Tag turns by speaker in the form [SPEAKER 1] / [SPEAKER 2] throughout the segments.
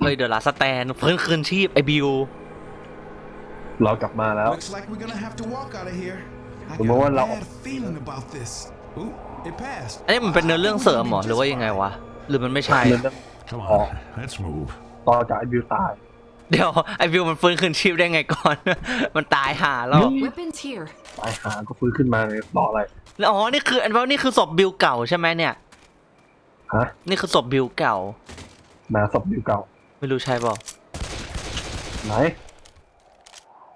[SPEAKER 1] เฮ้ยเดี๋ยวลาสแตนเพิ่นคืนชีพไอบิว
[SPEAKER 2] เรากลับมาแล้ว
[SPEAKER 3] Looks like we're gonna have to walk out of here. I
[SPEAKER 2] Well,
[SPEAKER 3] got a
[SPEAKER 2] well,
[SPEAKER 3] bad feeling about this. Ooh, it passed.
[SPEAKER 1] อันนี้มันเป็นเนื้อเรื่องเสริมเหรอหรือว่ายังไงวะ หรือมันไม่ใช่
[SPEAKER 2] เรื่อง
[SPEAKER 4] Come
[SPEAKER 2] Oh.
[SPEAKER 4] on, let's move.
[SPEAKER 2] ต่อจากไอ้บิวตาย
[SPEAKER 1] เดี๋ยวไอบิวมันฟื้นคืนชีพได้ไงก่อน มันตายห่าแล้ว
[SPEAKER 5] Weapons here.
[SPEAKER 2] ตายหาก็ฟื้นขึ้นมาเลยต่ออะไร
[SPEAKER 1] แล้วอ๋อ นี่คืออันว่านี่คือศพบิวเก่าใช่ไหมเนี่ย
[SPEAKER 2] ฮะ
[SPEAKER 1] นี่คือศพบิวเก่า
[SPEAKER 2] มาศพบิวเก่า
[SPEAKER 1] ไม่รู้ใช่เปล่า
[SPEAKER 2] ไหน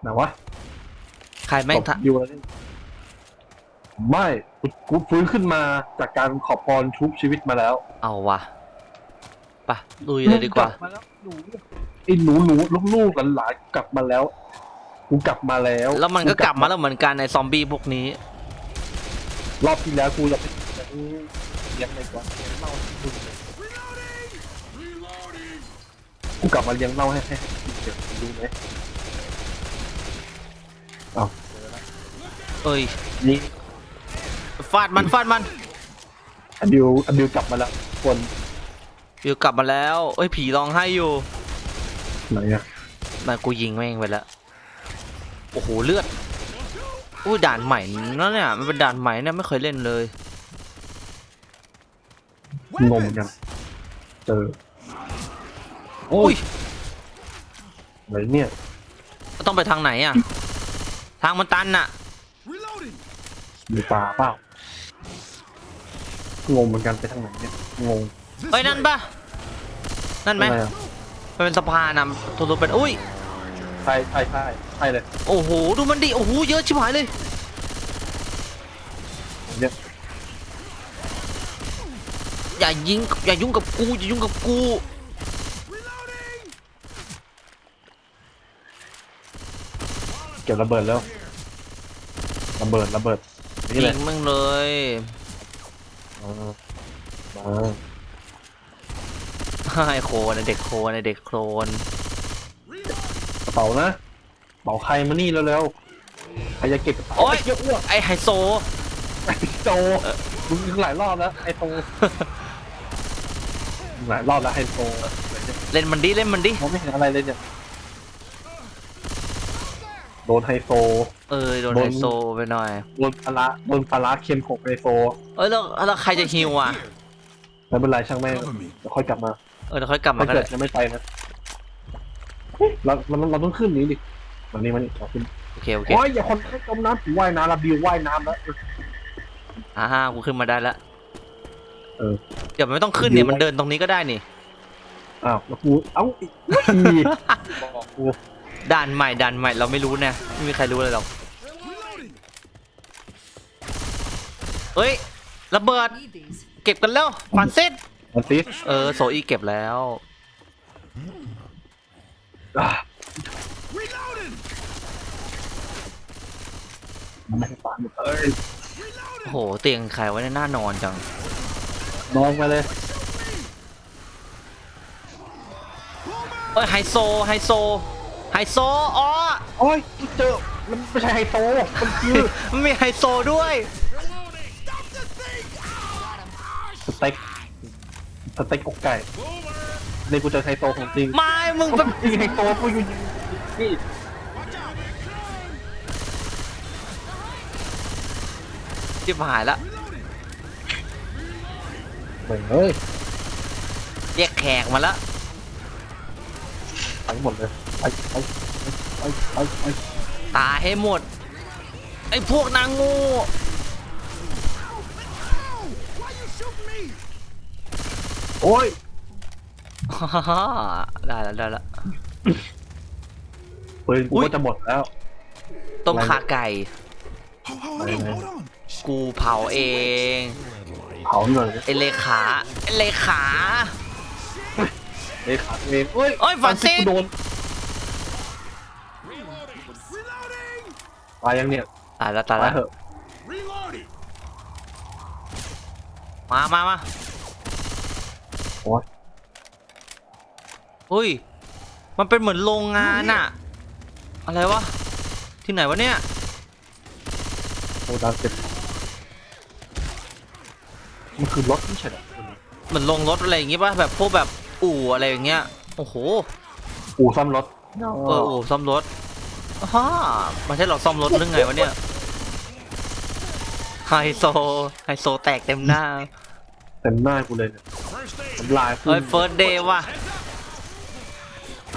[SPEAKER 2] ไหนวะ
[SPEAKER 1] ใครแม่ง
[SPEAKER 2] ศ
[SPEAKER 1] ทะ
[SPEAKER 2] พบิวอะไรนี่ไม่กูกูฟื้นขึ้นมาจากการขอพรชุบชีวิตมาแล้ว
[SPEAKER 1] เอาวะไปะลุยเลยดีกว่า
[SPEAKER 2] ลับมาแล้วหนูไอ้หนูหนูลูกลูกๆหลานๆกลับมาแล้ว กูกลับมาแล้ว
[SPEAKER 1] แล้วมันก็กลับมาแล้วเหมือนกันในซอมบี้พวกนี้
[SPEAKER 2] รอบที่แล้วกูจะไปเลี้ยงในก่อนเลี้ยงเหล้าให้มึงเลย กูกลับมาเลี้ยงเหล้าให้ให้ให้เดี๋ยวดูไหมเอา
[SPEAKER 1] เอ้ย
[SPEAKER 2] นี่
[SPEAKER 1] ฟาดมันฟาดมัน
[SPEAKER 2] อันดิวอันดิวกลับมาแล้วคน
[SPEAKER 1] บิวกลับมาแล้วเอ้ยผีร้องไห้อยู่
[SPEAKER 2] ไหนอะ
[SPEAKER 1] มากูยิงแม่งไปแล้วโอ้โหเลือดอุ้ยด่านใหม่นั่นเนี่ยมันเป็นด่านใหม่เนี่ยไม่เคยเล่นเลย
[SPEAKER 2] งงเหมือนกันเจอโอ้
[SPEAKER 1] อุ้
[SPEAKER 2] ย
[SPEAKER 1] ย
[SPEAKER 2] อะไรเนี่ย
[SPEAKER 1] ต้องไปทางไหนอะ ทางมันตันน่ะ
[SPEAKER 3] Reloading.
[SPEAKER 2] มีปลาเปล่างงเหมือนกันไปทางไหนเนี่ยงง
[SPEAKER 3] This
[SPEAKER 1] เฮ้ยนั่น
[SPEAKER 3] way.
[SPEAKER 1] ปะนั่นไหม
[SPEAKER 2] อะไรอะ
[SPEAKER 1] มันเป็นสะพานนะตัวตัวเป็นอุ้ย
[SPEAKER 2] ใช่ใช่ใช่ใช่เลย
[SPEAKER 1] โอ้โห ดูมันดิ โอ้โห เยอะชิบหายเลย
[SPEAKER 2] เนี่ย
[SPEAKER 1] อย่ายิง อย่ายุ่งกับกู อย่ายุ่งกับกู
[SPEAKER 2] เก็บระเบิดแล้วระเบิดระเบิดนี่
[SPEAKER 1] ยิ
[SPEAKER 2] เลย
[SPEAKER 1] งมึงเลย
[SPEAKER 2] มามา
[SPEAKER 1] ไอ้โคลนไอ้เด็กโคลนไอ้เด็กโคลน
[SPEAKER 2] กระเป๋านะกระเป๋าใครมานี่เร็วๆใครจะเก็บกระเป๋า
[SPEAKER 1] โอ๊ย
[SPEAKER 2] เยอะอ้วก
[SPEAKER 1] ไอ้ไฮโซ
[SPEAKER 2] ไอ้โตมึงยิงหลายรอบแล้วไอ้โตยิงหลายรอบแล้วไอ้โต
[SPEAKER 1] เล่นมันดิเล่นมันดิ
[SPEAKER 2] มองไม่เห็นอะไรเลยเนี่ย โดนไฮโซ
[SPEAKER 1] เออโดน
[SPEAKER 2] โด
[SPEAKER 1] ไฮ
[SPEAKER 2] น
[SPEAKER 1] โซไปหน่อย
[SPEAKER 2] โดนปลาร้าโดนปลาร้าเค็มของไฮโซ
[SPEAKER 1] เอ้ยแล้วแล้วใครจะฮิวอะ
[SPEAKER 2] ไม่เป็นไรช่างแม่ง
[SPEAKER 3] Cover me.
[SPEAKER 2] เดี๋ยวค่อยกลับมา
[SPEAKER 1] เออเดี๋ยวค่อยกลับมา
[SPEAKER 2] ถ้า
[SPEAKER 1] ก็
[SPEAKER 2] เกิ
[SPEAKER 1] ได้
[SPEAKER 2] ดจะไม่ไปนะเฮ้ยเราเราเราต้องขึ้นนี้ดิวันนี้มันนี่เราขึ้น
[SPEAKER 1] โอเคโอเค
[SPEAKER 2] โอ้ยอย่าคนให้จมน้ำผีว่ายน้ำระบิวว่ายน้ำแล้ว
[SPEAKER 1] อ่ากูขึ้นมาได้แล้ว
[SPEAKER 2] เออ
[SPEAKER 1] เดี๋ยวมันไม่ต้องขึ้นเนี่ยมันเดินตรงนี้ก็ได้นี่
[SPEAKER 2] อ้าวแล้วกูเอ้าอีกอีกบอกกู
[SPEAKER 1] ด่านใหม่ด่านใหม่เราไม่รู้เนี่ยไม่มีใครรู้เลยหรอก
[SPEAKER 3] Reloading.
[SPEAKER 1] เฮ้ยระเบิด
[SPEAKER 5] Need these.
[SPEAKER 1] เก็บกันแล้วควันเซ็ต
[SPEAKER 2] มันซิ
[SPEAKER 1] เออโซอีเก็บแล้ว
[SPEAKER 2] อะ
[SPEAKER 3] Reloading.
[SPEAKER 2] มันไม่ให้ปานหมดเอ้ย
[SPEAKER 1] โอ้โหเตียงใครไว้ในหน้านอนจัง
[SPEAKER 2] นอนมาเลย
[SPEAKER 1] เอ้ยไฮโซไฮโซ ไฮโซอ๋อ
[SPEAKER 2] โอ้ยกูเจอมันไม่ใช่ไฮโซมันคือ
[SPEAKER 1] มันมีไฮโซด้วย
[SPEAKER 2] สเต็กสเต็กอกไก่ในกูเจอไฮโซของจริง
[SPEAKER 1] ไม่มึง
[SPEAKER 2] กู
[SPEAKER 1] แบบ
[SPEAKER 2] ยิงไฮโซกูอยู่ยิงนี่
[SPEAKER 1] จิบหายละ
[SPEAKER 2] เหมือนเฮ้ย
[SPEAKER 1] เรียกแขกมาละ
[SPEAKER 2] ทั้งหมดเลย ไปไปไปไปไป
[SPEAKER 1] ตายให้หมด ไอ้พวกนางงู
[SPEAKER 3] Why you shoot me?
[SPEAKER 2] โอ้ย
[SPEAKER 1] ฮ่าฮ่าได้แล้วได้แล้ว
[SPEAKER 2] ปืนกู
[SPEAKER 1] อุ๊ย
[SPEAKER 2] ก็จะหมดแล้ว
[SPEAKER 1] ต้มขาไก่
[SPEAKER 3] Hold, hold
[SPEAKER 2] Wait a
[SPEAKER 3] on,
[SPEAKER 2] minute.
[SPEAKER 3] hold on.
[SPEAKER 1] กูเผาเอง
[SPEAKER 2] เผาหน่อย
[SPEAKER 1] ไอเลขาไอเลขา
[SPEAKER 2] เลยขาดเองเอ้ย
[SPEAKER 1] เอ้ยฝันซิ
[SPEAKER 2] กูโดน
[SPEAKER 3] Reloading.
[SPEAKER 2] ตายยังเนี่ย
[SPEAKER 1] ตายแล้วตาย
[SPEAKER 2] ตา
[SPEAKER 1] แล้
[SPEAKER 2] ยวเถอะ
[SPEAKER 3] Reloading.
[SPEAKER 1] มามามา
[SPEAKER 2] โอ้ย
[SPEAKER 1] อุ้ย มันเป็นเหมือนโรงงานอะอะไรวะ ที่ไหนวะเนี่ย
[SPEAKER 2] โอ้ดาวเจ็บมันคือรถไม่ใช่เหรอ
[SPEAKER 1] เหมือนโรงรถอะไรอย่างงี้ป่ะ แบบพวกแบบอู่อะไรอย่างเงี้ย โอ้โห
[SPEAKER 2] อู่ซ่อมรถ
[SPEAKER 1] เออโอ้ซ่อมรถ ฮ่าไม่ใช่เราซ่อมรถหรือไงวะเนี่ย ไฮโซ ไฮโซแตกเต็มหน้า
[SPEAKER 2] เต็มหน้ากูเลยเนี่ย
[SPEAKER 3] First aid.
[SPEAKER 2] น้ำลายขึ้
[SPEAKER 1] เฮ้ย
[SPEAKER 2] น
[SPEAKER 1] เฟิร์สเดย์ว่ะ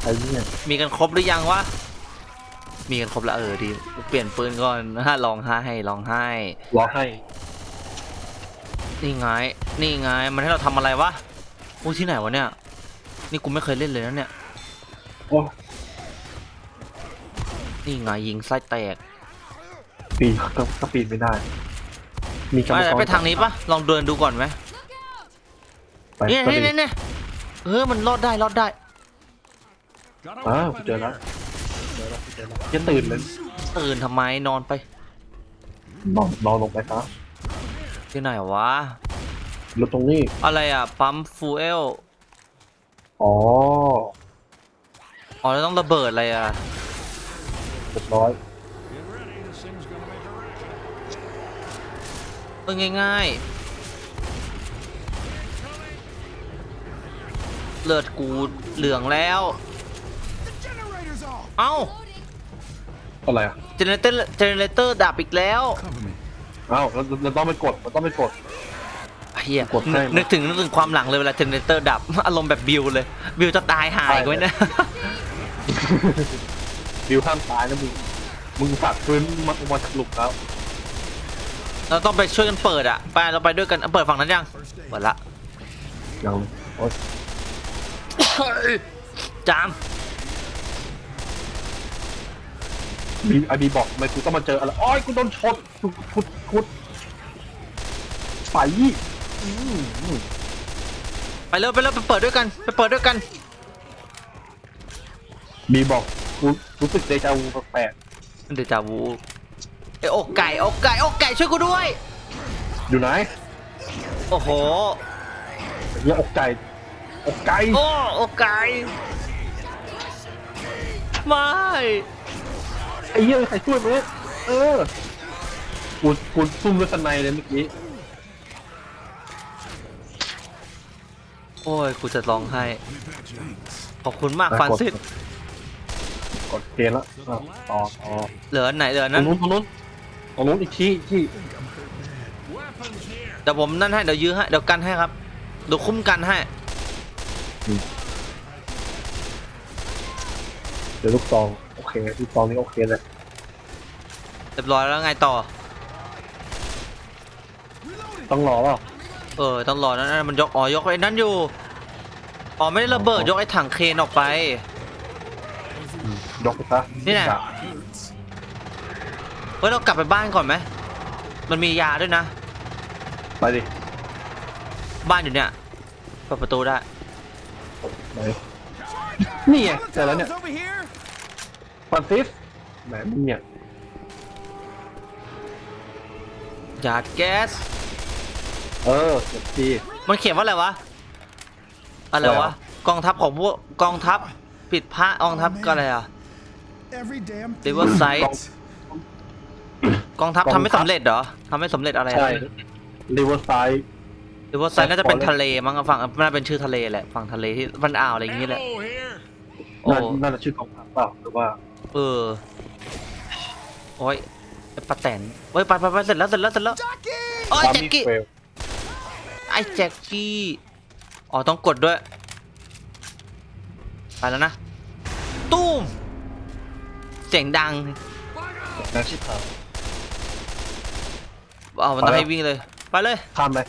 [SPEAKER 2] ไอ้เนี่ย
[SPEAKER 1] มีกันครบหรือยังวะ มีกันครบแล้วเออดี เปลี่ยนปืนก่อนฮะลองไห้ลองไห้
[SPEAKER 2] รอให้
[SPEAKER 1] นี่ไง นี่ไง มันให้เราทำอะไรวะอู้ที่ไหนวะเนี่ย นี่กูไม่เคยเล่นเลยนะเนี่ย
[SPEAKER 2] โอ้
[SPEAKER 1] นี่ไงยิงไส้แตก
[SPEAKER 2] ปีนก็ก็ปีนไม่ได้ มีกรรม
[SPEAKER 1] ไป
[SPEAKER 2] กร
[SPEAKER 1] ไปทางนี้ปะลองเดินดูก่อนไหม
[SPEAKER 2] ไป
[SPEAKER 1] เนี่ย
[SPEAKER 2] ก็
[SPEAKER 1] เนี่ย
[SPEAKER 2] ดี
[SPEAKER 1] เนี่ยเนี่ยเออมันรอดได้รอดได้
[SPEAKER 3] Got a
[SPEAKER 2] อ้าว
[SPEAKER 3] weapon
[SPEAKER 2] เจอแล้ว
[SPEAKER 3] here.
[SPEAKER 2] เจอแล้วเจอแล้ว จะตื่นเลย
[SPEAKER 1] ตื่นทำไมนอนไป
[SPEAKER 2] นอนนอนลงไปซะ
[SPEAKER 1] ที่ไหนวะ
[SPEAKER 2] รถตรงนี้
[SPEAKER 1] อะไรอะ ปั๊มฟูเอล
[SPEAKER 2] อ๋อ
[SPEAKER 1] อ๋อแล้วต้องระเบิดอะไรอะ
[SPEAKER 2] เรียบร้อย
[SPEAKER 3] Get ready. This thing's gonna make a racket.
[SPEAKER 1] เออง่ายๆ เลือดกูเหลืองแล้ว
[SPEAKER 3] The generator's off.
[SPEAKER 1] เอ้า
[SPEAKER 2] อะไรอะ
[SPEAKER 1] เจเนเรเตอร์เจเนเรเตอร์ดับอีกแล้ว
[SPEAKER 3] Cover me.
[SPEAKER 2] อ้าวเราเราต้องไปกดเราต้องไปกด
[SPEAKER 1] เฮีย
[SPEAKER 2] กดให้
[SPEAKER 1] นึกนึกถึงนึกถึงความหลังเลยเวลาเจเนเรเตอร์ดับ อารมณ์แบบบิวเลย บิวจะตายหายไว้นะ
[SPEAKER 2] บิวข้ามตายนะมึง มึงฝากฟื้นมาออกมาจากหลุมแล้ว
[SPEAKER 1] เราต้องไปช่วยกันเปิดอะ ไปเราไปด้วยกันเปิดฝั่งนั้นยัง
[SPEAKER 3] First aid.
[SPEAKER 1] เปิดละ
[SPEAKER 2] ยังเลยโอ๊ย
[SPEAKER 1] จาม
[SPEAKER 2] บีไอบีบอกทำไมกูต้องมาเจออะไรอ้อยกูโดนชนคุดคุดคุดไฟอืมอืม
[SPEAKER 1] ไปเร็วไปเร็วไปเปิดด้วยกัน ไปเปิดด้วยกัน
[SPEAKER 2] บีบอกกูรู้สึกเดจาวูแปลก
[SPEAKER 1] เดจาวูไอยอกไก่อกไก่อกไก่ช่วยกูด้วย
[SPEAKER 2] ๆอยู่ไหน
[SPEAKER 1] โอ้โห
[SPEAKER 2] ไอ้เนี้ยอกไก่อกไก่
[SPEAKER 1] โอ้อกไก่ไม่
[SPEAKER 2] ไอ้เหี้ยใครช่วยไหมเออกูกูซุ่มด้วยสไนเลยเมื่อกี้
[SPEAKER 1] โอ้ยกูจะร้องไห้
[SPEAKER 3] Thanks.
[SPEAKER 1] ขอบคุณมากฟานซิส
[SPEAKER 2] ก ดเกณฑ์แล้วอะต่อต่อ
[SPEAKER 1] เหลืออันไหนเหลืออัน
[SPEAKER 2] ตร
[SPEAKER 1] นั้
[SPEAKER 2] ง
[SPEAKER 1] น
[SPEAKER 2] นู้นตรงนู้นตรงนู้นอีกที่ที่
[SPEAKER 3] Weapons here.
[SPEAKER 1] เดี๋ยวผมนั่นให้เดี๋ยวยื้อให้เดี๋ยวกันให้ครับเดี๋ยวคุ้มกันให้
[SPEAKER 2] เดี๋ยวลูกซองโอเคลูกซองนี่โอเคเลย
[SPEAKER 1] เรียบร้อยแล้วไงต่อ
[SPEAKER 2] ต้องรอเปล่า
[SPEAKER 1] เออต้องรอนั่นนมันยกอ๋อยกไอ้นั่นอยู่อ๋อไม่ได้ระเบิดยกไอ้ถังเคนออกไป
[SPEAKER 2] ยกไปซะ
[SPEAKER 1] นี่ไงเฮ้ยเรากลับไปบ้านก่อนไหมมันมียาด้วยนะ
[SPEAKER 2] ไปดิ
[SPEAKER 1] บ้านอยู่เนี่ยเปิดประตูได้
[SPEAKER 2] ไหนนี่ไงเจอแล้วเนี่ย
[SPEAKER 3] Molotovs over here.
[SPEAKER 2] ฟรานซิสไหนมึงเนี่ย
[SPEAKER 1] ยาแก๊ส
[SPEAKER 2] เออเจ็บที
[SPEAKER 1] มันเขียนว่าอะไรวะ อะไร
[SPEAKER 2] อะไร
[SPEAKER 1] วะ
[SPEAKER 2] วะ
[SPEAKER 1] กองทัพของพวกกองทัพปิดพระกองทัพก็อะไรอะ
[SPEAKER 3] Every damn thing.
[SPEAKER 1] River side
[SPEAKER 2] กอง
[SPEAKER 1] กองทัพ
[SPEAKER 2] กองทัพ
[SPEAKER 1] ทำไม่สำเร็จเหรอทำไม่สำเร็จอะไร
[SPEAKER 2] ใช่ริเวอร์ไซด์
[SPEAKER 1] หรือว่าไซน่าจะเป็นทะเลมั้งอะฝั่งน่าเป็นชื่อทะเลแหละฝั่งทะเลที่มันอ่าวอะไรอย่างงี้แหละ
[SPEAKER 3] Ammo here.
[SPEAKER 1] โอ้
[SPEAKER 2] น่าจะชื่อกองทัพเปล่าหรือว่า
[SPEAKER 1] เออ โอ้ยไอ้ปะแตนเฮ้ยไปไปไปเสร็จแล้วเสร็จแล้วเสร็จแล้ว
[SPEAKER 3] Ducky.
[SPEAKER 1] โอ้ย
[SPEAKER 2] ความ
[SPEAKER 1] แจ็ค
[SPEAKER 2] มี
[SPEAKER 1] กี้
[SPEAKER 2] เฟล
[SPEAKER 1] ไอ้แจ็คกี้ อ๋อต้องกดด้วย ไปแล้วนะ ตู้ม เสียงดัง
[SPEAKER 2] นะชิบหาย
[SPEAKER 1] เอามันต้อง
[SPEAKER 2] ไปแล้ว
[SPEAKER 1] ให้วิ่งเลย ไปเลย
[SPEAKER 2] ข้ามเลย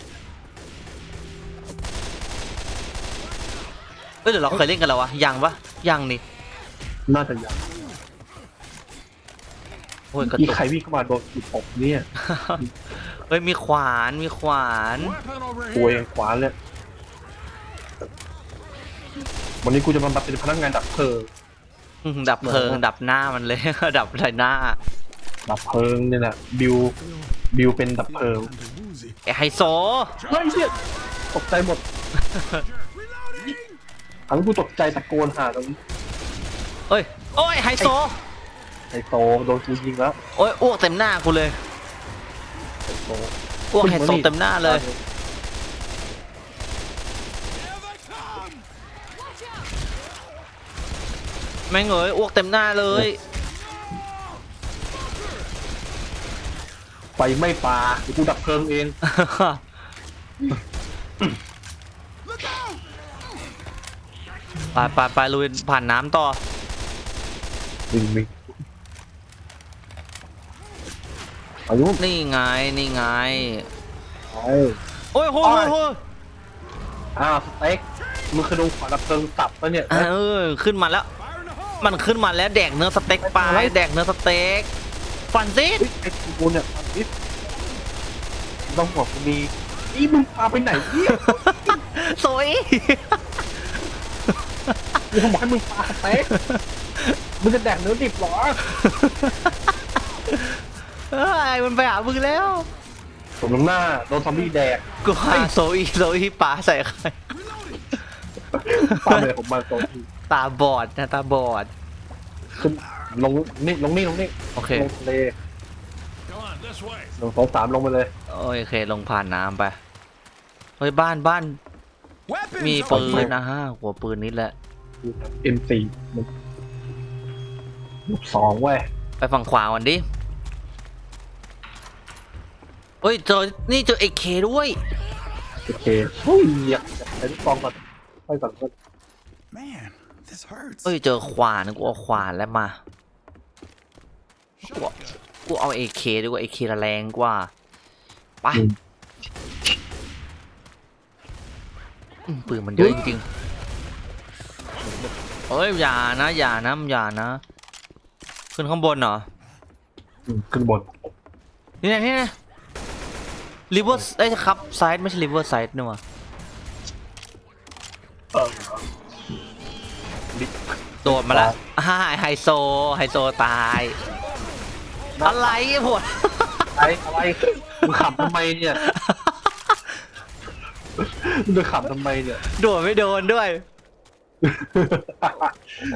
[SPEAKER 1] เอ้ยเดี๋ยวเราเคยเล่นกันแล้ววะยังปะยังนี่
[SPEAKER 2] น่าจะยัง
[SPEAKER 1] โอ้ยกระ
[SPEAKER 2] อี
[SPEAKER 1] ตุก
[SPEAKER 2] ใคร วิ่งเข้ามาโดนกูตบเนี่ย
[SPEAKER 1] เฮ้ยมีขวานมีขวาน
[SPEAKER 3] Weapon over
[SPEAKER 2] ตัวเอ
[SPEAKER 3] here.
[SPEAKER 2] งขวาเลยวันนี้กูจะมาเป็นพนักงานดับเพลิง
[SPEAKER 1] อื้อหือ ดับเพลิง
[SPEAKER 2] เหมือน
[SPEAKER 1] ดับหน้ามันเลย ดับใส่หน้า
[SPEAKER 2] ดับเพลิงเนี่ยแหละบิวบิวเป็นดับเพลิง
[SPEAKER 3] Kinda woozy.
[SPEAKER 1] ไอ้ไฮโซ
[SPEAKER 2] เฮ้ยเชี่ยตกใจหมด
[SPEAKER 3] Reloading.
[SPEAKER 2] ทั้งกูตกใจตะโกนหาตรงนี้
[SPEAKER 1] เอ้ยโอ้ยไฮโซ
[SPEAKER 2] ไอโซโดนกูยิงแล้ว
[SPEAKER 1] โอ้ยอ้วกเต็มหน้ากูเลย
[SPEAKER 2] ไอโซ
[SPEAKER 1] อ้วกไฮโซเต็มหน้าเลย
[SPEAKER 3] Here they come.
[SPEAKER 1] แม่งเอ้ยอ้วกเต็มหน้าเลย
[SPEAKER 2] ไฟไม่ปลาเดี๋ยวกูดับเพลิงเอง
[SPEAKER 3] Look out!
[SPEAKER 1] ไปไปไปลุยผ่านน้ำต่อ
[SPEAKER 2] วิ่งวิ่งอายุ
[SPEAKER 1] นี่ไง นี่ไง
[SPEAKER 2] ไป
[SPEAKER 1] โอ้ยโอ้ยโอ้ยโอ้ย
[SPEAKER 2] อ้าวสเต็กมึงเคยดูขวานดับเพลิงตับปะเนี่ย
[SPEAKER 1] เออ ขึ้นมาแล้ว มันขึ้นมาแล้วแดกเนื้อสเต็กไป
[SPEAKER 2] อะไร
[SPEAKER 1] แดกเนื้อสเต็กฟันซิ
[SPEAKER 2] เฮ้ยไอ้กูเนี่ยตอนนี้ต้องบอกกูมีนี่มึงพาไปไหนเนี่ย
[SPEAKER 1] สวย
[SPEAKER 2] กูบอกให้มึงปลาสเต็กมึงจะแดกเนื้อดิบเหรอ
[SPEAKER 1] เอ้ยมันไปหามึงแล้ว
[SPEAKER 2] สมน้ำหน้าโดนซอมบี้แดก
[SPEAKER 1] กูหาโซอีโซอีปลาใส่ใคร
[SPEAKER 2] ปลาเลยผมมาโซน
[SPEAKER 1] ตาบอดนะตาบอด
[SPEAKER 2] ขึ้นลงนี่ลงนี่ลงนี่
[SPEAKER 1] โอเค
[SPEAKER 2] ลงทะเล
[SPEAKER 3] Come on, this way.
[SPEAKER 2] ลงสองสามลงไปเลย
[SPEAKER 1] โอเค ลงผ่านน้ำไป เฮ้ย บ้านบ้าน
[SPEAKER 3] Weapons
[SPEAKER 1] มี
[SPEAKER 3] over
[SPEAKER 1] ปืน
[SPEAKER 3] here.
[SPEAKER 1] นะฮะ หัวปืนนี่แหละ
[SPEAKER 2] M4 มันลูกสองเว้ย
[SPEAKER 1] ไปฝั่งขวาก่อนดิ เฮ้ยเจอนี่เจอเอเคด้วย
[SPEAKER 2] โอเคเฮ้ยอยากอยากใช้ลูกซองก่อนไปก่อนก่อน
[SPEAKER 3] Man, this hurts.
[SPEAKER 1] เฮ้ยเจอขวานนะกูเอาขวานแล้วมา
[SPEAKER 3] Shotgun.
[SPEAKER 1] กูเอาเอเคดีกว่าเอเคแรงกว่าไปอืมปืนมันเยอะจริงๆเฮ้ยอย่านะ อย่านะอย่านะ ขึ้นข้างบนเหรอ
[SPEAKER 2] อืมขึ้นบน
[SPEAKER 1] นี่ไงนี่ไงริเวอร์เอ้ยครับไซด์ไม่ใช่ริเวอร์ไซด์นี่หว่า
[SPEAKER 2] เออ
[SPEAKER 1] โดดมาแล้วฮ่าไฮโซ ไฮโซตาย อะไรไอ้พวก
[SPEAKER 2] อะไรอะไรมึงขับทำไมเนี่ยมึงจะขับทำไมเนี่ย
[SPEAKER 1] โดดไม่โดนด้วย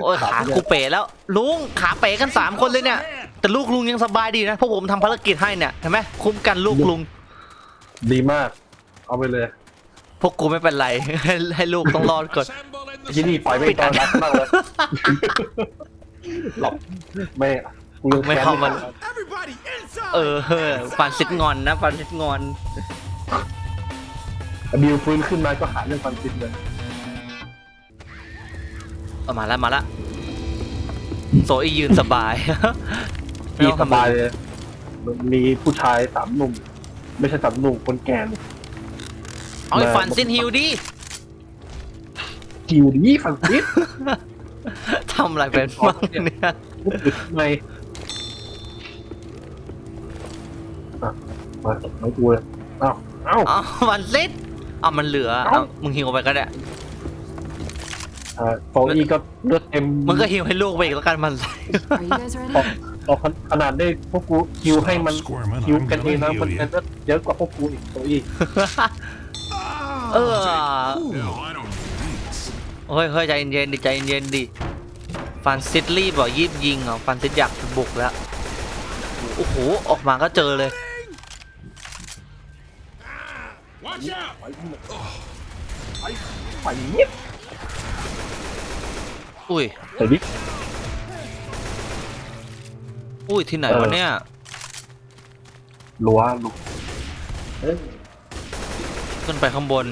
[SPEAKER 1] โอ้ยขากูเป๋แล้ว ลุงขาเป๋กันสามคนเลยเนี่ย แต่ลูกลุงยังสบายดีนะเพราะผมทำภารกิจให้เนี่ยเห็นไหมคุ้มกันลูกลุง
[SPEAKER 2] ดีมาก เอาไปเลย
[SPEAKER 1] พวกกูไม่เป็นไร ให้ให้ลูกต้องรอดก่อน
[SPEAKER 3] Assemble in the
[SPEAKER 2] ที่นี่ปล่อยไม่
[SPEAKER 1] ปิด
[SPEAKER 2] ต
[SPEAKER 1] อั
[SPEAKER 2] อนนรักมากเลยหลบไม่กูยัง
[SPEAKER 1] ไม่เข้ามา
[SPEAKER 2] แค้น
[SPEAKER 3] Everybody inside!
[SPEAKER 1] เออฟันซิดงอนนะฟันซิดงอน
[SPEAKER 2] บิวฟื้นขึ้นมาก็หาเรื่องความคิดเลย
[SPEAKER 1] เอามาแล้วมาแล้วโซอียืนสบายไม่
[SPEAKER 2] พี่
[SPEAKER 1] ต้อง
[SPEAKER 2] ส
[SPEAKER 1] ทำอะไร
[SPEAKER 2] บายเลยมีผู้ชายสามหนุ่ม ไม่ใช่สามหนุ่มคนแก่เนี่ย
[SPEAKER 1] เอาไอ้ฟันซินฮิวดิ
[SPEAKER 2] จิวดีฟังซิด
[SPEAKER 1] ทำอะไรเป็นบ้างเนี่ย
[SPEAKER 2] มุดทำไมอะมาไม่กูเลัวเอ้าเอ้า
[SPEAKER 1] เอาฟันซิดเอามันเหลือ
[SPEAKER 2] เอ้า
[SPEAKER 1] เอามึงฮิวไปก็ได้
[SPEAKER 2] อ่าโซอีก็เลือดเต็ม
[SPEAKER 1] มึงก็ฮิวให้ลูกไปอีกแล้วกันมัน
[SPEAKER 4] Are you guys
[SPEAKER 2] พอ
[SPEAKER 4] ready?
[SPEAKER 2] พอขนาดได้พวกกูคิวให้มัน
[SPEAKER 3] Squirmin',
[SPEAKER 2] คิว
[SPEAKER 3] I'm
[SPEAKER 2] กันเองนะ
[SPEAKER 3] gonna
[SPEAKER 2] มัน
[SPEAKER 3] heal
[SPEAKER 2] จะ
[SPEAKER 3] you.
[SPEAKER 2] เลือดเยอะกว่าพวกกูอีกโซอี
[SPEAKER 1] เออ
[SPEAKER 3] No,
[SPEAKER 1] เฮ้ยเฮ้ยใจเย็นๆดิใจเย็นๆดิฟันซิดรีบเหรอยีบยิงเหรอฟันซิดอยากบุกแล้วโอ้โหออกมาก็เจอเลย
[SPEAKER 3] Watch out!
[SPEAKER 2] ไปเงียบ
[SPEAKER 1] อุ้ย
[SPEAKER 2] ใส่ดิ
[SPEAKER 1] อุ้ยที่ไหน
[SPEAKER 2] เออ
[SPEAKER 1] วะเนี่ย
[SPEAKER 2] รั้วลุกเอ้ย
[SPEAKER 1] ขึ้นไปข้างบน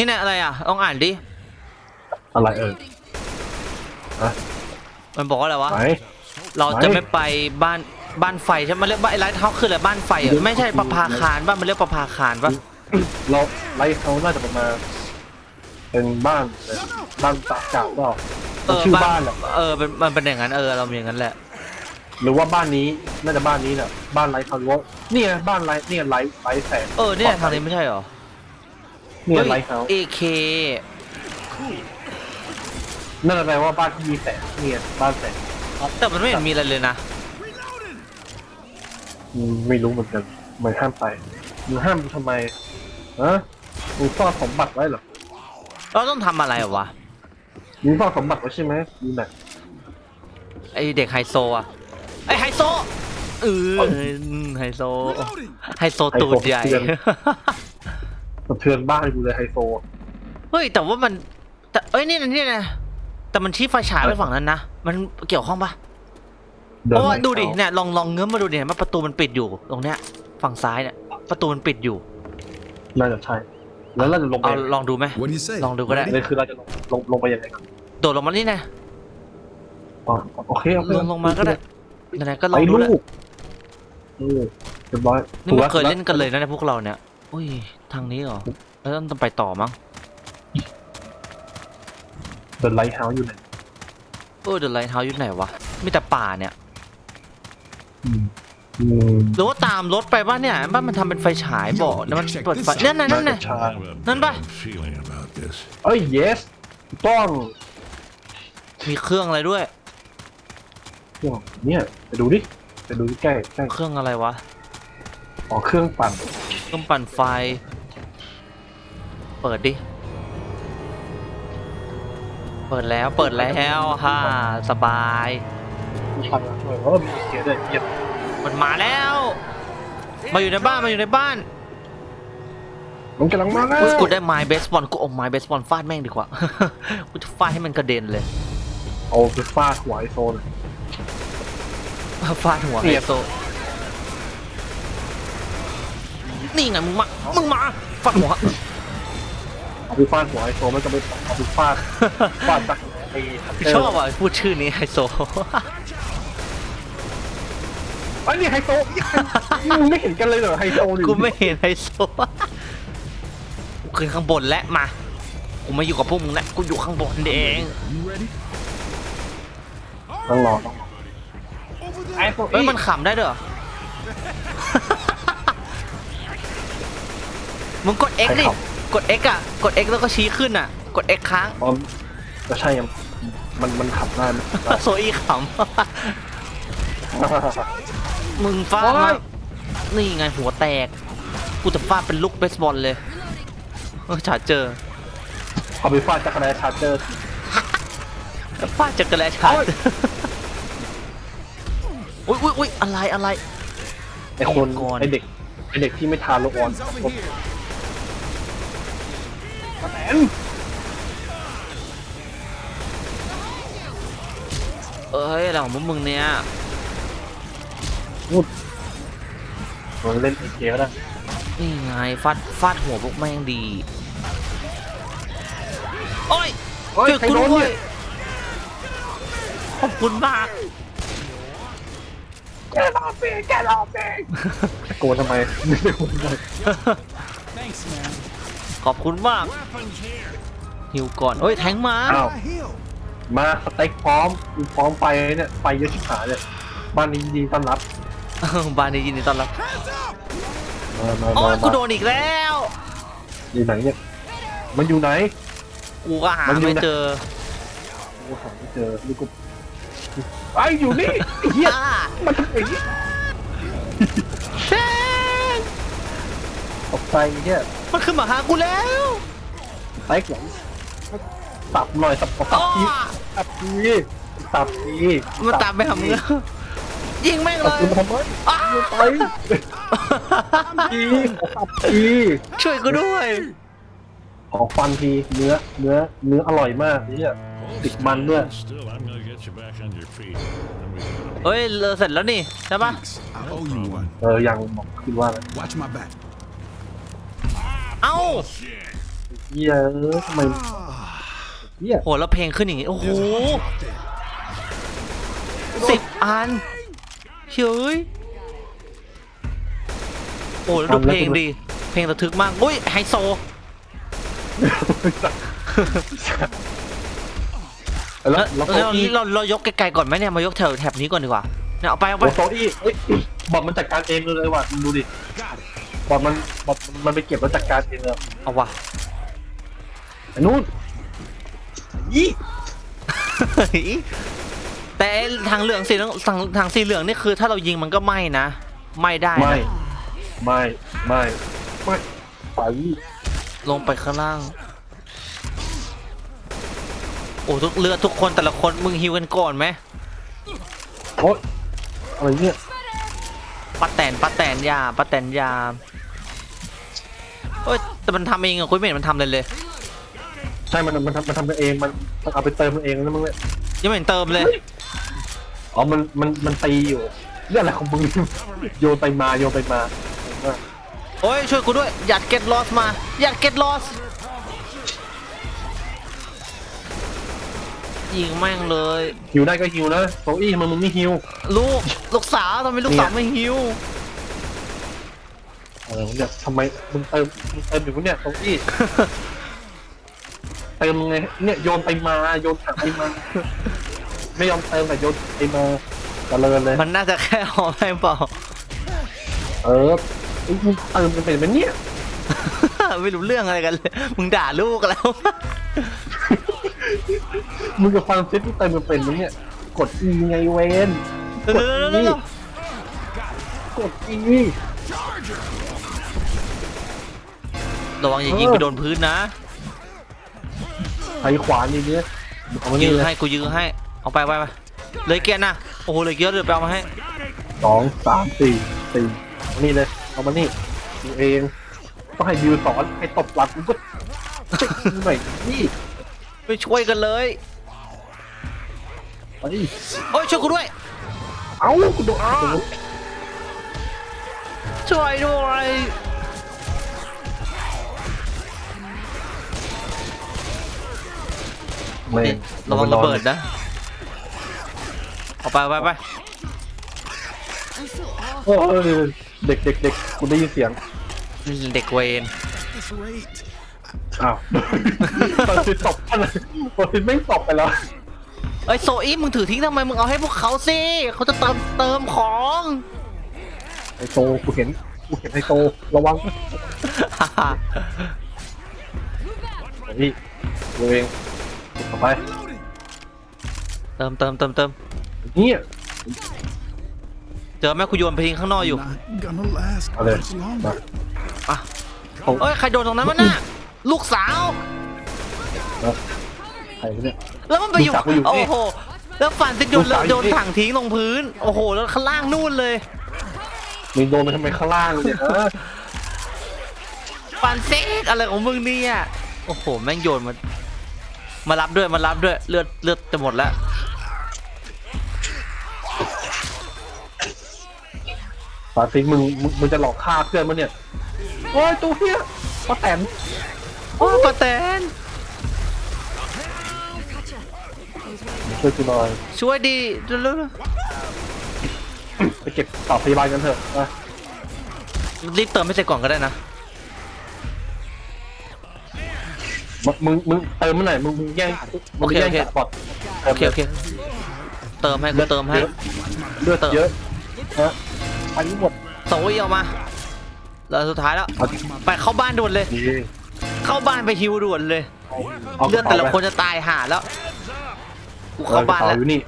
[SPEAKER 1] นี่เนี่ยอะไรอะต้องอ่านดิ
[SPEAKER 2] อะไรเออ
[SPEAKER 1] มันบอกว่าอะไรวะ
[SPEAKER 2] ไหน
[SPEAKER 1] เราจะ
[SPEAKER 2] ไหน
[SPEAKER 1] ไม่ไปบ้านบ้านไฟใช่ไหมมันเรียกบ้านไอ้ไลท์เฮาส์คืออะไรบ้านไฟอะไม่ใช่ประภาคารบ้านมันเรียกประภาคารปะ
[SPEAKER 2] เราไล่เขาน่าจะประมาณเป็นบ้านเลยบ้านตากเก่าก็
[SPEAKER 1] เออ
[SPEAKER 2] ชื่อ
[SPEAKER 1] บ้า
[SPEAKER 2] บ้านนแหละ
[SPEAKER 1] เออเป็นมันเป็นอย่างนั้นเออเราเป็นอย่างนั้นแหละ
[SPEAKER 2] หรือว่าบ้านนี้น่าจะบ้านนี้แหละบ้านไร้ทางรั้วเนี่ยบ้านไร้เนี่ยไร้ไร้แสง
[SPEAKER 1] เออเนี่ยทางนี้ไม่ใช่เหรอ
[SPEAKER 2] เนี่ยไร้เขา
[SPEAKER 1] เอเค
[SPEAKER 2] นั่นแปลว่าบ้านที่มีแสงเนี่ยบ้านแสง
[SPEAKER 1] แต่มันไม่เห็นมีอะไรเลยนะ
[SPEAKER 2] อืมไม่รู้เหมือนกันทำไมห้ามไปมึงห้ามทำไมฮะมึงซ่อนสมบัติไว้เหรอ
[SPEAKER 1] เราต้องทำอะไรวะ
[SPEAKER 2] มึงซ่อนสมบัติไว้ใช่ไหมนี่นะ
[SPEAKER 1] ไอเด็กไฮโซอะไอไฮโซเออไฮโซ
[SPEAKER 3] Reloading!
[SPEAKER 1] ไฮโซตูดใหญ่
[SPEAKER 2] สะเทือนบ้านกูเลยไฮโซ
[SPEAKER 1] เฮ้ย แต่ว่ามันเอ้ยนี่นะนี่นะแต่มันชี้ไฟฉายไปฝั่งนั้นนะ มันเกี่ยวข้องปะ
[SPEAKER 2] เดิ
[SPEAKER 1] เพ
[SPEAKER 2] น
[SPEAKER 1] ราะว่า
[SPEAKER 2] ไป
[SPEAKER 1] ดูดิ
[SPEAKER 2] เอา
[SPEAKER 1] เนี่ยลองลองเงื้อมมาดูดิมันประตูมันปิดอยู่ตรงเนี้ย ฝั่งซ้ายเนี่ยประตูมันปิดอยู่
[SPEAKER 2] น่าจะใช่แล้วเราจะลงไป
[SPEAKER 1] เอาลองดูไหม
[SPEAKER 3] What do you say?
[SPEAKER 1] ลองดูก็ได้
[SPEAKER 2] เลยคือเราจะลงลงลงไปยังไงครับ
[SPEAKER 1] โดดลงมานี่นะ
[SPEAKER 2] อ๋อโอเคโอเค
[SPEAKER 1] ลงลงมาก็ได้ไหนๆก็ลอ
[SPEAKER 2] ไอ้
[SPEAKER 1] งดู
[SPEAKER 2] ลู
[SPEAKER 1] แหละ
[SPEAKER 2] กเออเรียบร้อย
[SPEAKER 1] นี่มันเคยเล่นกันเลยนะเนี่ยพวกเราเนี่ย อุ้ย ทางนี้เหรอแล้วต้องไปต่อมั้ง
[SPEAKER 2] เดินไลท์เฮาส์อยู่ไหน
[SPEAKER 1] เออเดอะไลท์เฮาส์อยู่ไหนวะ มีแต่ป่าเนี่ย
[SPEAKER 2] อืมอืม
[SPEAKER 1] หรือว่าตามรถไปบ้านเนี่ยบ้านมันทำเป็นไฟฉายบอกแล้วมันเปิดไฟนั่นน่ะนั่นน่ะ
[SPEAKER 2] ใช่
[SPEAKER 1] None ba?
[SPEAKER 3] bad feeling about this.
[SPEAKER 2] เอ้ย yes ถูกต้อง
[SPEAKER 1] มีเครื่องอะไรด้วย
[SPEAKER 2] เนี่ยไปดูดิ ไปดูใกล้ใกล้
[SPEAKER 1] เครื่องอะไรวะ
[SPEAKER 2] อ๋อเครื่องปั่น
[SPEAKER 1] เครื่องปั่นไฟ เปิดดิ เปิดแล้ว เปิดแล้วฮ่าสบาย
[SPEAKER 2] มีใครมาช่วยเออมีเกียร์ด้วยเยี่ยม
[SPEAKER 1] มันมาแล้ว มาอยู่ในบ้าน มาอยู่ในบ้าน
[SPEAKER 2] มันกำลังมาแล้ว
[SPEAKER 1] อุ๊ยกูได้ไม้เบสบอลกูเอาไม้เบสบอลฟาดแม่งดีกว่า กูจะฟาดให้มันกระเด็นเลย
[SPEAKER 2] เอาไปฟาดหัวไอโซน
[SPEAKER 1] ฟาดหัว
[SPEAKER 2] เสี
[SPEAKER 1] ไฮ
[SPEAKER 2] ยบ
[SPEAKER 1] โซ นี่ไงมึงมา มึงมาฟาดหัว
[SPEAKER 2] เอาไปฟาดหัวไอโซมันก็ไปเอาไปฟาดฟาดจากไอ้
[SPEAKER 1] ชอบอะพูดชื่อนี้ไฮโซ
[SPEAKER 2] ไอ้ยนี่ไฮโซมึงไม่เห็นกันเลยเหรอไฮโซนี่
[SPEAKER 1] กูไม่เห็นไฮโซกูขึ้นข้างบนแล้วมา กูไม่อยู่กับพวกมึงแล้วกูอยู่ข้างบนเอง
[SPEAKER 3] You ready?
[SPEAKER 2] ต้องรอต้องรอไอโซ
[SPEAKER 1] เอ้ยมันขำได้ด้วยเหรอ มึงกด X ดิกด X อะ กด X แล้วก็ชี้ขึ้นอะ กด X ค้าง
[SPEAKER 2] อ๋อก็ใช่ยังมันมันขับได้มันขับได้
[SPEAKER 1] โซอีขำ มึงฟาด
[SPEAKER 2] โอ๊
[SPEAKER 1] มายนี่ไงหัวแตก กูจะฟาดเป็นลูกเบสบอลเลยเออชาเจอ
[SPEAKER 2] เอาไปฟาดจักรยานชาร์เจอร์
[SPEAKER 1] ฟาดจักรแลชาเจออุ้ยอุ้ยอุ้ยอะไรอะไร
[SPEAKER 2] ไอคน
[SPEAKER 1] ก่อน
[SPEAKER 2] ไอเด็กไอเด็กที่ไม่ทานโลออน
[SPEAKER 3] It's over here.
[SPEAKER 2] แอน
[SPEAKER 1] เอ้ยอะไรของพวกมึงเนี่ย
[SPEAKER 2] พูดมันเล่นไอเกมก็ได้
[SPEAKER 1] นี่ไงฟาดฟาดหัวพวกแม่งดีโอ้ย
[SPEAKER 2] เฮ้ย
[SPEAKER 1] ช่วย
[SPEAKER 2] ใคร
[SPEAKER 1] กู
[SPEAKER 2] โดน
[SPEAKER 1] ด้ว
[SPEAKER 2] เนี่ยย
[SPEAKER 1] ขอบคุณมาก
[SPEAKER 2] แกรอเปแกรอเปตะโกนทำไมไม่ได้คนเลย
[SPEAKER 3] Thanks, man.
[SPEAKER 1] ขอบคุณมาก
[SPEAKER 3] Weapons here.
[SPEAKER 1] หิวก่อนเฮ้ยแทงมา
[SPEAKER 2] อ้าว
[SPEAKER 3] I heal.
[SPEAKER 2] มาสเต็กพร้อมกูพร้อมไปเนี่ยไปเยอะชิบหายเนี่ยบ้านนี้ยินดีต้อนรับ
[SPEAKER 1] บ้านนี้ยินดีต้อนรับ
[SPEAKER 3] Hands up!
[SPEAKER 2] มามา
[SPEAKER 1] โอ้
[SPEAKER 2] มาย
[SPEAKER 1] กู
[SPEAKER 2] มา
[SPEAKER 1] โดนอีกแล้ว
[SPEAKER 2] อยู่ไหนเนี่ยมันอยู่ไหน
[SPEAKER 1] กูก็หา
[SPEAKER 2] มันอยู่
[SPEAKER 1] ไม่
[SPEAKER 2] ไหน
[SPEAKER 1] เจอ
[SPEAKER 2] กูหาไม่เจอนี่กูไอ้อยู่นี่ไอ้เหี้ย
[SPEAKER 1] อ่า
[SPEAKER 2] มันทำอย่างนี้
[SPEAKER 1] แช่ง
[SPEAKER 2] ตกใจไอ้เหี้ย
[SPEAKER 1] มันขึ้นมาหากูแล้ว
[SPEAKER 2] สเต็กเหรอสับหน่อยสับสับ
[SPEAKER 1] อ้อ
[SPEAKER 2] ทีสับทีสับที
[SPEAKER 1] มันตามไปหามึงแล้วยิงแม่งเล
[SPEAKER 2] สับ
[SPEAKER 1] ย
[SPEAKER 2] ทีมาทำไม
[SPEAKER 1] อ้า
[SPEAKER 2] ไปทีสับที
[SPEAKER 1] ช่วยกูด้วย
[SPEAKER 2] ขอฟันทีเนื้อเนื้อเนื้ออร่อยมากเนี่ยติดมันด้วย
[SPEAKER 4] Still, I'm gonna get you back on your feet. Then we can
[SPEAKER 1] เฮ้ยเลอเสร็จแล้วนี่ ใช่ปะ
[SPEAKER 3] Thanks. I owe you one.
[SPEAKER 2] เออยังบอกคิดว่านะ
[SPEAKER 3] Watch my back.
[SPEAKER 1] เอ้า
[SPEAKER 2] เหี้ยเออทำไมเหี้ย
[SPEAKER 1] โหแล้วเพลงขึ้นอย่างงี้ โอ้โหสิบอันเฮ้ยโอ้แล้วดูเพลงดี เพลงระทึกมากอุ้ยไฮโซ
[SPEAKER 2] แล้
[SPEAKER 1] แล้วว
[SPEAKER 2] แล้ว
[SPEAKER 1] แล้ว
[SPEAKER 2] โซอี้
[SPEAKER 1] เราเรายกไกลๆก่อนไหมเนี่ยมายกแถวแถบนี้ก่อนดีกว่าเนี่ยเอาไปเอาไป
[SPEAKER 2] โอ้โซอี้เอ้ยบอกมันจัดการเองเลยว่ะมึงดูดิ บอกมันบอกมันไปเก็บแล้วจัดการเองเลย
[SPEAKER 1] เอาวะ
[SPEAKER 2] ไอ้นู่นยี่
[SPEAKER 1] แต่ไอ้ทางเหลืองสีเหลืองทางทางสีเหลืองนี่คือถ้าเรายิงมันก็ไหม้นะไหม้ได้นะ
[SPEAKER 2] ไม่ไม่ไม่ไม่ไป
[SPEAKER 1] ลงไปข้างล่าง โอ้ทุกเรือทุกคนแต่ละคนมึงฮิวกันก่อนไหม
[SPEAKER 2] โอ๊ยอะไรเนี่ย
[SPEAKER 1] ป้าแตนป้าแตนยาป้าแตนยา เฮ้ยแต่มันทำเองอะคุยไม่เห็นมันทำเลยเลย
[SPEAKER 2] ใช่มันมันทำมันทำกันเองมันมันเอาไปเติมมันเองแล้วมึงเนี่ย
[SPEAKER 1] ยังไม่เห็นเติมเลย
[SPEAKER 2] อ๋อมันมันมันตีอยู่เรื่องอะไรของมึง โยนไปมาโยนไปมา
[SPEAKER 1] โอ้ยช่วยกูด้วยอยากเก็ตลอสมาอยากเก็ตลอสยิงแม่งเลย
[SPEAKER 2] ฮิวได้ก็ฮิวนะโซอี้ทำไมันมึงไม่ฮิว
[SPEAKER 1] ลูกลูกสาวทำไมลูกสาวไม่หิว
[SPEAKER 2] เออเนี่ยทำไมมึงเติมมึงเติมอยู่เนี่ยโซอี้เติมไงเนี่ยโยนไปมาโยนถังไปมาไม่ยอมเติมแต่โยนไปมาตะเลินเลย
[SPEAKER 1] มันน่าจะแค่หอมแม่งเปล่า
[SPEAKER 2] เออไอ้มึงเติมกันเป็นไหมเนี่ย
[SPEAKER 1] ไม่รู้เรื่องอะไรกันเลยมึงด่าลูกแล้ว
[SPEAKER 2] มึงกับฟังเซ็ตที่เติมกันเป็นไหมเนี่ยกด E ไงเวนกด E กด E
[SPEAKER 1] ระวังอย่ายิงไปโดนพื้นนะ
[SPEAKER 2] ไอ้ขวานี่เนี่ยเอามา
[SPEAKER 1] ยื
[SPEAKER 2] นี่้
[SPEAKER 1] อ
[SPEAKER 2] เลย
[SPEAKER 1] ให้กูยื้อให้เอาไปไปไปเลยเกียร์นะโอ้โหเลยเกียร์เดี๋ยวไปเอามาให้
[SPEAKER 2] สองสามสี่สี่เอานี่เลยเอามานี่ดูเองต้องให้บิวสอนให้ตบหลังกูก็เช็คหน่อยนี่
[SPEAKER 1] ไปช่วยกันเลย
[SPEAKER 2] ไป
[SPEAKER 1] โอ้ยช่วยกูด้วย
[SPEAKER 2] เอ้ากูโดนอ้า
[SPEAKER 1] ช่วยด้วย
[SPEAKER 2] แม่ง
[SPEAKER 1] ระวังระเบิดนะเอาไปไปไป
[SPEAKER 2] โอ้ยเด็กเด็กเด็กกูได้ยินเสียง
[SPEAKER 1] เด็กเวน
[SPEAKER 3] This rate.
[SPEAKER 2] อ้าวตอนที่ตบท่านเลยตอนที่ไม่ตบไปแล้ว
[SPEAKER 1] เอ้ยโซอี้มึงถือทิ้งทำไมมึงเอาให้พวกเขาสิเขาจะเติมเติมของ
[SPEAKER 2] ไอโตกูเห็น กูเห็นไอโต ระวังนี่ตัวเอง ต่อไป
[SPEAKER 1] เติมเติมเติมเติม
[SPEAKER 2] เนี่ย
[SPEAKER 1] เจอแม่กูโยนไปทิ้งข้างนอกอยู่
[SPEAKER 3] Not gonna last
[SPEAKER 2] เอาเลย
[SPEAKER 3] much
[SPEAKER 2] มา
[SPEAKER 3] longer.
[SPEAKER 1] อะเอ้ยใครโดนตรงนั้นวะน่ะลูกสาว
[SPEAKER 2] ใครวะเนี่ย
[SPEAKER 1] แล้วมันไปอยู่
[SPEAKER 2] ลูกสาวกูอยู่นี่
[SPEAKER 1] โอ้โหแล้วฝันติดโยน
[SPEAKER 2] ลูกสาวอยู่
[SPEAKER 1] โยน
[SPEAKER 2] นี่
[SPEAKER 1] ถังทิ้งลงพื้น โอ้โห แล้วข้างล่างนู่นเลย
[SPEAKER 2] มึงโดนไปทำไมข้างล่างเนี่ยเออ
[SPEAKER 1] ฝันเซ็กอะไรของมึงเนี่ยโอ้โห แม่งโยนมา มารับด้วยมารับด้วยเลือดเลือดจะหมดแล้ว
[SPEAKER 2] ปาซิงมึงมึงมึงจะหลอกฆ่าเพื่อนมันเนี่ยโอ้ยตัวเฮียป้าแตน
[SPEAKER 1] โอ้ปะแตน
[SPEAKER 2] ช่วยกูหน่อย
[SPEAKER 1] ช่วยดีเร็ว
[SPEAKER 2] ไปเก็บต่อพยาบาลกันเถอะนะ
[SPEAKER 1] ๆรีบเติมให้เสร็จก่อนก็ได้นะ
[SPEAKER 2] มึงมึงมึงเติมเมื่อไหร่มึงมึงแย่งมึงไปแย่ง
[SPEAKER 1] โอเค
[SPEAKER 2] จากบอด
[SPEAKER 1] โอเคโอเคเติมให้กูเติมให้
[SPEAKER 2] เลือดเยอะนะไปหมด
[SPEAKER 1] โซยออกมาแล้วสุดท้ายแล้ว
[SPEAKER 2] เอา
[SPEAKER 1] ไปเข้าบ้านด่วนเลย
[SPEAKER 2] ดี
[SPEAKER 1] เข้าบ้านไปฮิวด่วนเลย
[SPEAKER 2] เอา
[SPEAKER 1] เลือดแต่ละคนจะตายห่าแล้วกู
[SPEAKER 2] เข้า
[SPEAKER 1] เข้า
[SPEAKER 2] บ้า
[SPEAKER 1] บ้านน
[SPEAKER 2] แล้
[SPEAKER 1] แล้วว
[SPEAKER 2] อยู่นี่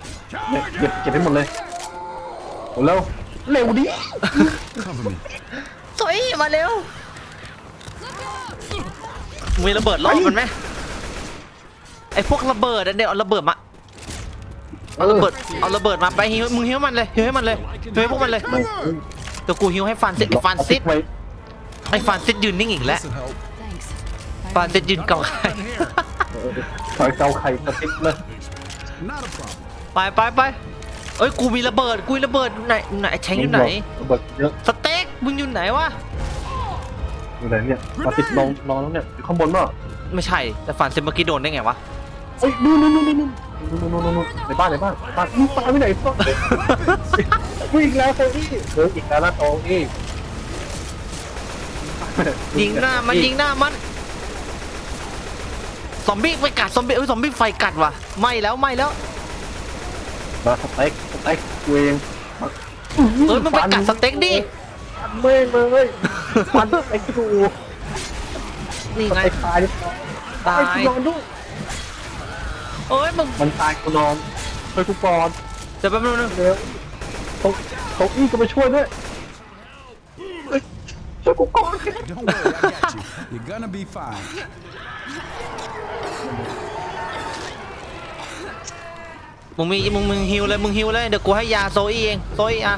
[SPEAKER 2] เนี่ยเก็บเก็บให้หมดเลยเร็วเร็วดิ
[SPEAKER 3] Cover me.
[SPEAKER 1] โซยมาเร็ว มีระเบิดรอบมันไหมไอพวกระเบิดอันเดียวเอาระเบิดมาเอาระเบิดเอาระเบิดมาไปฮิวมึงฮิวมันเลยฮิวให้มันเลยฮิวให้พวกมันเลย
[SPEAKER 2] ไม่
[SPEAKER 1] เดี๋ยวกูฮิวให้ฟานซิดฟานซิด
[SPEAKER 2] ไว้
[SPEAKER 1] ไอฟานซิดยืนนิ่งอีกแล้ว
[SPEAKER 3] This'll help.
[SPEAKER 5] Thanks.
[SPEAKER 1] ฟานซิดยืนเกาไข่
[SPEAKER 2] ซอยเกาไข่สติ๊กเลย
[SPEAKER 3] Not a problem.
[SPEAKER 1] ไปไปไปเอ้ยกูมีระเบิดกูมีระเบิดไหนไหนแชงอยู่ไหน
[SPEAKER 2] ระเบิดเยอะ
[SPEAKER 1] สเต็กมึงอยู่ไหนวะ
[SPEAKER 2] อะไรเนี่ยมาติดลองลองแล้วเนี่ยอยู่ข้างบนเป่า
[SPEAKER 1] ไม่ใช่ แต่ฝันเซมเมื่อกี้โดนได้ไงวะ
[SPEAKER 2] เอ้ยนู่นนู่นนู่นนู่นนู่นนู่นนู่นในบ้านในบ้านบ้านมึงตายไปไหนปะวิ่งแล้วโซอี้เดินอีกแล้วนะโซอี้
[SPEAKER 1] ยิงหน้ามันยิงหน้ามันซอมบี้ไปกัดซอมบี้เอ้ยซอมบี้ไฟกัดว่ะไหม้แล้วไหม้แล้ว
[SPEAKER 2] มาสเต็กสเต็กเวง
[SPEAKER 1] เอ้ยมันไปกัดสเต็กดิ
[SPEAKER 2] เม่เลยฟันไอ้กู
[SPEAKER 1] นี่
[SPEAKER 2] ส
[SPEAKER 1] ไง
[SPEAKER 2] เต็กตาย
[SPEAKER 1] ตาย
[SPEAKER 2] กูนอนด้วย
[SPEAKER 1] เอ้ยมึง
[SPEAKER 2] มันตายกูนอนช่วยกูก่อน
[SPEAKER 1] เดี๋ยวแป๊บนึงนึง
[SPEAKER 2] เร็วโซโซอี้ก็มาช่วยด้วยเฮ้ยช่วยกูก่อน
[SPEAKER 3] Don't worry, I got you. You're gonna be fine.
[SPEAKER 1] มึงมีมึงมึงฮิวเลยมึงฮิวเลยเดี๋ยวกูให้ยาโซอี้เองโซอี้อะ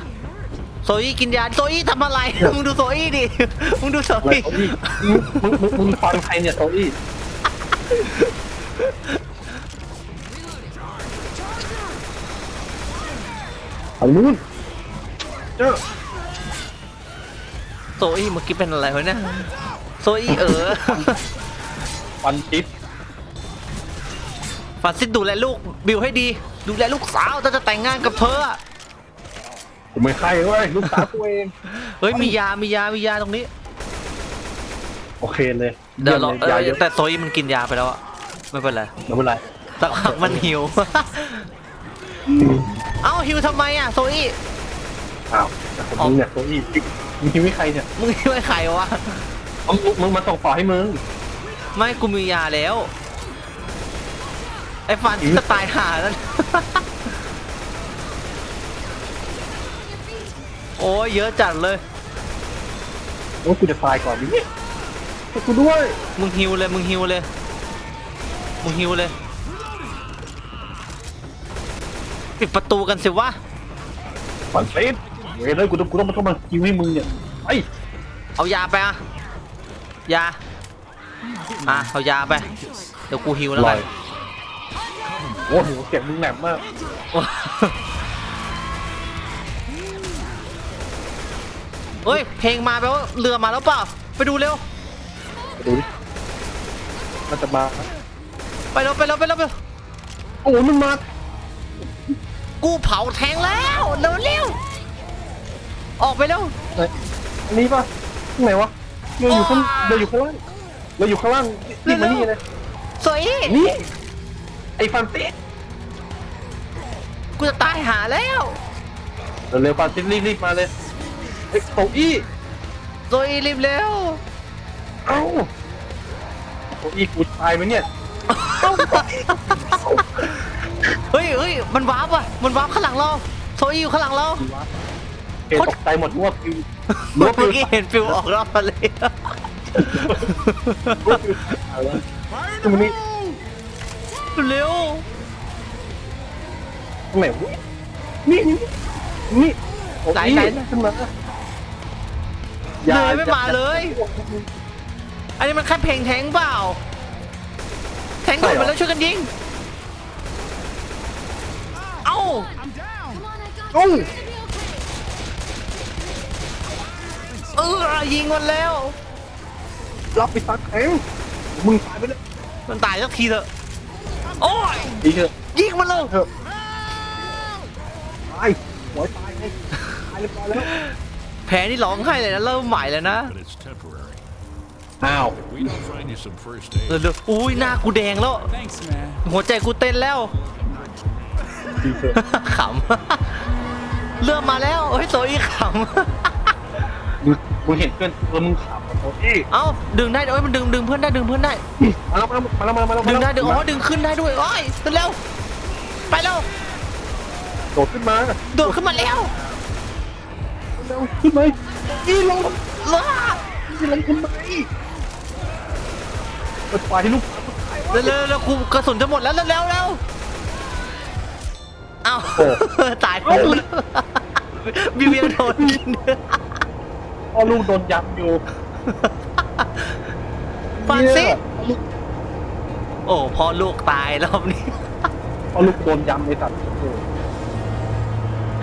[SPEAKER 1] โซอี้กินยาโซอี้ทำอะไร มึงดูโซอี้ดิ มึงดูโซ
[SPEAKER 2] อะไร
[SPEAKER 1] อี้
[SPEAKER 2] โซอี้มึงมึงมึงมึงฟังใครเนี่ยโซอี้ฝั่งนู้นเจ้า
[SPEAKER 1] โซอี้เมื่อกี้เป็นอะไรวะเนี่ย โซอี้เออ
[SPEAKER 2] ฟันทิป
[SPEAKER 1] ฟรานซิสดูแลลูกบิวให้ดี ดูแลลูกสาวจะจะแต่งงานกับเธอ อะ
[SPEAKER 2] ผมไม่ใครเว้ยลูกสาวตัวเอง
[SPEAKER 1] เฮ้ยมียา มียา มียาตรงนี้
[SPEAKER 2] โอเคเลย
[SPEAKER 1] เดี๋ยวรอ
[SPEAKER 2] ยี่ม
[SPEAKER 1] เอ
[SPEAKER 2] ล
[SPEAKER 1] อ
[SPEAKER 2] เยอะ
[SPEAKER 1] แต่โซอี้มันกินยาไปแล้วอะไม่เป็นไร
[SPEAKER 2] ไม่เป็นไร
[SPEAKER 1] สักพักมันหิว เอ้าหิวทำไมอะโซอี้
[SPEAKER 2] อ้าวแต่ผมมึงเนี่ยตัวอีมึงคิดว่าใครเนี่ย
[SPEAKER 1] มึงหิวไอ้ใครวะ
[SPEAKER 2] เอามึงมึงมาส่งต่อให้มึง
[SPEAKER 1] ไม่กูมียาแล้ว ไอ้ฟัน
[SPEAKER 2] อืม
[SPEAKER 1] จะตายห่าแล้ว โอ้ยเยอะจัดเลย
[SPEAKER 2] โอ้กูจะตายก่อนดิให้กูด้วย
[SPEAKER 1] มึงหิวเลย มึงหิวเลย มึงหิวเลย ปิดประตูกันสิวะ
[SPEAKER 2] ฝันเซฟเว้ยเลยกูต้องกูต้องมาต้องมาคิวให้มึงเนี่ยไอ้
[SPEAKER 1] เอายาไปอะยา อะ เอายาไป เดี๋ยวกูหิวแล้ว
[SPEAKER 2] ล
[SPEAKER 1] กั
[SPEAKER 2] อนยโอ้โหเสียงมึงแหลมมาก
[SPEAKER 1] เฮ้ยเพลงมาแปลว่าเรือมาแล้วเปล่าไปดูเร็ว
[SPEAKER 2] ไปดูดิมันจะมา
[SPEAKER 1] ไปเร็วไปเร็วไปเร็วไปเร็ว
[SPEAKER 2] โอ้โหมันมา
[SPEAKER 1] กูเผาแทงแล้วเร็วเร็วออกไปเร็ว
[SPEAKER 2] ไหนอันนี้ป่ะที่ไหนวะเราอยู่ข้างเราอยู่ข้างล่างเราอยู่ข้างล่างนี่มานี่เลย
[SPEAKER 1] สวย
[SPEAKER 2] นี่ไอ้ฟันเซฟ
[SPEAKER 1] กูจะตายหาแล้ว
[SPEAKER 2] เร็วๆฟันเซฟรีบๆมาเลย ไอ้โตอี้
[SPEAKER 1] สวยรีบเร็ว
[SPEAKER 2] เอ้าโตอี้กูตายไหมเนี่ย
[SPEAKER 1] เฮ้ยเฮ้ยมันวาร์ปอะมันวาร์ปข้างหลังเราโซอี้อยู่ข้างหลังเรา
[SPEAKER 2] เห็นตกใจหมดว่าฟิว
[SPEAKER 1] เมื่อกี้เห็นฟิวออกรอบมาเลย
[SPEAKER 2] ว่าฟิวอะไรวะตรงนี้
[SPEAKER 1] เร็ว
[SPEAKER 2] ตรงไหนวะนี่นี่นี่โอ้
[SPEAKER 1] ไหน
[SPEAKER 2] ย
[SPEAKER 1] ไหน
[SPEAKER 2] ขึ้นมา
[SPEAKER 1] เลยไม่มาเลย อันนี้มันแค่เพลงแทงเปล่า แทงก่อนมาแล้วช่วยกันยิง เอ้า
[SPEAKER 2] โอ้ย
[SPEAKER 1] เออยิงมันแล้ว
[SPEAKER 2] รับไปสักแข็งมึงตายไปเลย
[SPEAKER 1] มันตายสักทีเถอะโอ้ย
[SPEAKER 2] ดีเถอะ
[SPEAKER 1] ยิงมันเลย
[SPEAKER 2] เถอะตายหัวตายไงตายเรียบร้อยแล้ว
[SPEAKER 1] แพ้นี่ร้องไห้เลยนะเริ่มใหม่แล้วนะ
[SPEAKER 4] But it's temporary.
[SPEAKER 2] อ้าว
[SPEAKER 4] We don't find you some first
[SPEAKER 1] เอ
[SPEAKER 4] aid.
[SPEAKER 1] อเร็วอุ้ยหน้ากูแดงแล้ว
[SPEAKER 3] Thanks, man.
[SPEAKER 1] หัวใจกูเต้นแล้ว
[SPEAKER 2] ดีเถอะ
[SPEAKER 1] ขำเริ่มมาแล้วเฮ้ยโซอี้ข
[SPEAKER 2] มึงมึงเห็นเพื่อนเออมึงขำโอ้ยำ
[SPEAKER 1] เอ้าดึงได้เอ้ยมันดึงดึงเพื่อนได้ดึงเพื่อนได้
[SPEAKER 2] มาแล้วมาแล้วมาแล้วมาแล้วมา
[SPEAKER 1] ดึง
[SPEAKER 2] แล้ว
[SPEAKER 1] ได้ดึงอ๋อดึงขึ้นได้ด้วยโอ้ยขึ้นเร็วไปเร็ว
[SPEAKER 2] โดดขึ้นมา
[SPEAKER 1] โดดขึ้นมาแล้ว
[SPEAKER 2] เร็วขึ้นมาอีลง
[SPEAKER 1] ว้า
[SPEAKER 2] อีลงทำไมเปิดไฟลูก
[SPEAKER 1] เร็วเร็วเร็วกูกระสุนจะหมดแล้วเร็วเร็วเร็วเอ้าตายปุ๊บบิวยังโดนกิน
[SPEAKER 2] พ่อลูกโดนยับอยู่
[SPEAKER 1] ฟันซิโอ้พ่อลูกตายรอบนี้
[SPEAKER 2] พ่อลูกโดนยำในสัตว์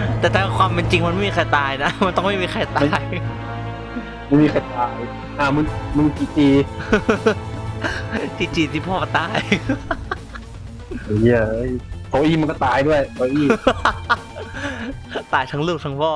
[SPEAKER 2] โอ้โห
[SPEAKER 1] แต่ถ้าความเป็นจริงมันไม่มีใครตายนะ มันต้องไม่มีใครตาย
[SPEAKER 2] ไม่มีใครตายอ่ามึงมึงกี่จี
[SPEAKER 1] ที่จีนที่พ่อตาย
[SPEAKER 2] เฮ้ยเอ้ยโตอี้มันก็ตายด้วยโตอี้
[SPEAKER 1] ตายทั้งลูกทั้งพ่อ